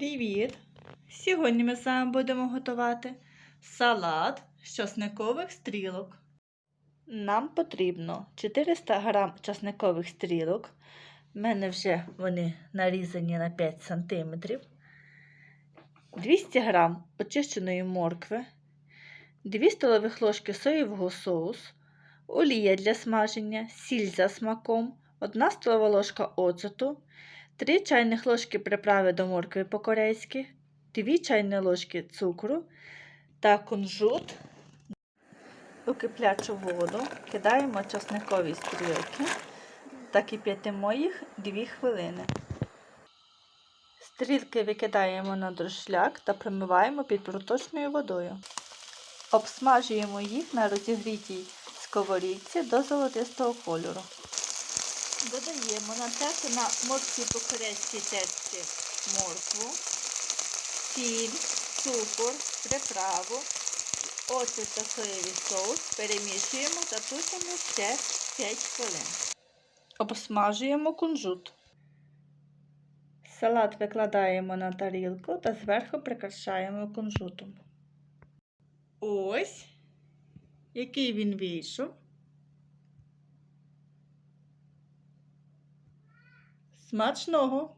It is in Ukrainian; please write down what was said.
Привіт! Сьогодні ми з вами будемо готувати салат з часникових стрілок. Нам потрібно 400 г часникових стрілок. У мене вже вони нарізані на 5 см. 200 г очищеної моркви, 2 столових ложки соєвого соусу, олія для смаження, сіль за смаком, 1 столова ложка оцету, 3 чайних ложки приправи до моркви по-корейськи, 2 чайні ложки цукру та кунжут. У киплячу воду кидаємо часникові стрілки та кип'ятимо їх 2 хвилини. Стрілки викидаємо на друшляк та промиваємо під проточною водою. Обсмажуємо їх на розігрітій сковорідці до золотистого кольору. Додаємо натерту на морській по-корейській терці моркву, сіль, цукор, приправу, оцет та соєвий соус. Перемішуємо та тушимо ще 5 хвилин. Обсмажуємо кунжут. Салат викладаємо на тарілку та зверху прикрашаємо кунжутом. Ось, який він вийшов. Смачного!